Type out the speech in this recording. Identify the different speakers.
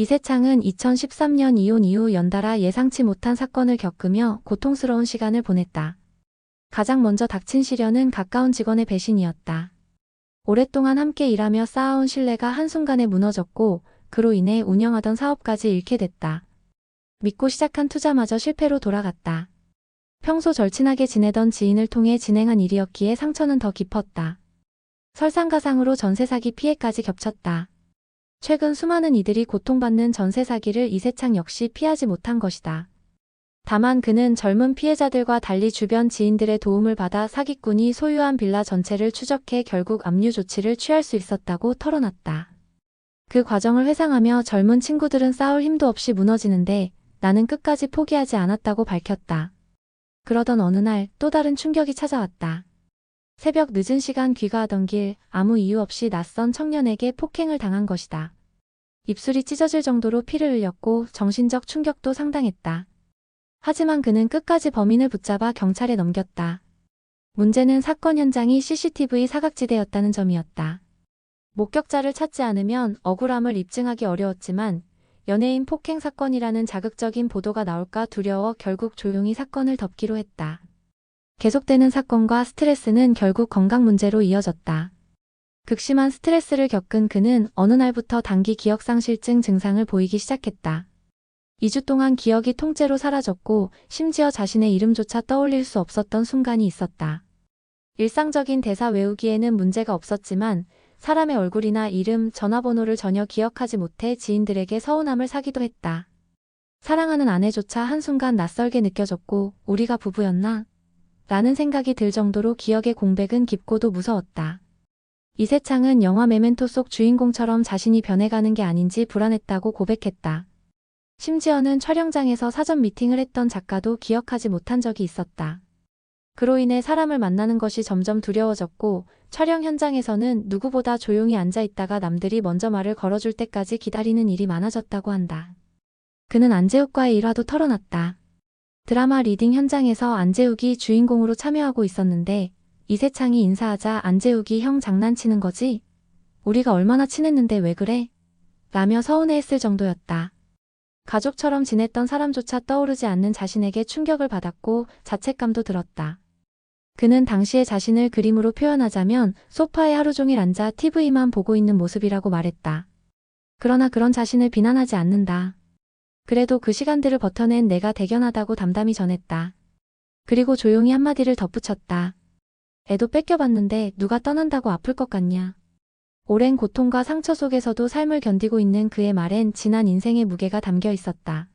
Speaker 1: 이세창은 2013년 이혼 이후 연달아 예상치 못한 사건을 겪으며 고통스러운 시간을 보냈다. 가장 먼저 닥친 시련은 가까운 직원의 배신이었다. 오랫동안 함께 일하며 쌓아온 신뢰가 한순간에 무너졌고 그로 인해 운영하던 사업까지 잃게 됐다. 믿고 시작한 투자마저 실패로 돌아갔다. 평소 절친하게 지내던 지인을 통해 진행한 일이었기에 상처는 더 깊었다. 설상가상으로 전세 사기 피해까지 겹쳤다. 최근 수많은 이들이 고통받는 전세 사기를 이세창 역시 피하지 못한 것이다. 다만 그는 젊은 피해자들과 달리 주변 지인들의 도움을 받아 사기꾼이 소유한 빌라 전체를 추적해 결국 압류 조치를 취할 수 있었다고 털어놨다. 그 과정을 회상하며 젊은 친구들은 싸울 힘도 없이 무너지는데 나는 끝까지 포기하지 않았다고 밝혔다. 그러던 어느 날 또 다른 충격이 찾아왔다. 새벽 늦은 시간 귀가하던 길 아무 이유 없이 낯선 청년에게 폭행을 당한 것이다. 입술이 찢어질 정도로 피를 흘렸고 정신적 충격도 상당했다. 하지만 그는 끝까지 범인을 붙잡아 경찰에 넘겼다. 문제는 사건 현장이 CCTV 사각지대였다는 점이었다. 목격자를 찾지 않으면 억울함을 입증하기 어려웠지만 연예인 폭행 사건이라는 자극적인 보도가 나올까 두려워 결국 조용히 사건을 덮기로 했다. 계속되는 사건과 스트레스는 결국 건강 문제로 이어졌다. 극심한 스트레스를 겪은 그는 어느 날부터 단기 기억상실증 증상을 보이기 시작했다. 2주 동안 기억이 통째로 사라졌고 심지어 자신의 이름조차 떠올릴 수 없었던 순간이 있었다. 일상적인 대사 외우기에는 문제가 없었지만 사람의 얼굴이나 이름, 전화번호를 전혀 기억하지 못해 지인들에게 서운함을 사기도 했다. 사랑하는 아내조차 한순간 낯설게 느껴졌고 우리가 부부였나? 라는 생각이 들 정도로 기억의 공백은 깊고도 무서웠다. 이세창은 영화 메멘토 속 주인공처럼 자신이 변해가는 게 아닌지 불안했다고 고백했다. 심지어는 촬영장에서 사전 미팅을 했던 작가도 기억하지 못한 적이 있었다. 그로 인해 사람을 만나는 것이 점점 두려워졌고 촬영 현장에서는 누구보다 조용히 앉아 있다가 남들이 먼저 말을 걸어줄 때까지 기다리는 일이 많아졌다고 한다. 그는 안재욱과의 일화도 털어놨다. 드라마 리딩 현장에서 안재욱이 주인공으로 참여하고 있었는데 이세창이 인사하자 안재욱이 형 장난치는 거지? 우리가 얼마나 친했는데 왜 그래? 라며 서운해했을 정도였다. 가족처럼 지냈던 사람조차 떠오르지 않는 자신에게 충격을 받았고 자책감도 들었다. 그는 당시의 자신을 그림으로 표현하자면 소파에 하루 종일 앉아 TV만 보고 있는 모습이라고 말했다. 그러나 그런 자신을 비난하지 않는다. 그래도 그 시간들을 버텨낸 내가 대견하다고 담담히 전했다. 그리고 조용히 한마디를 덧붙였다. 애도 뺏겨봤는데 누가 떠난다고 아플 것 같냐. 오랜 고통과 상처 속에서도 삶을 견디고 있는 그의 말엔 지난 인생의 무게가 담겨 있었다.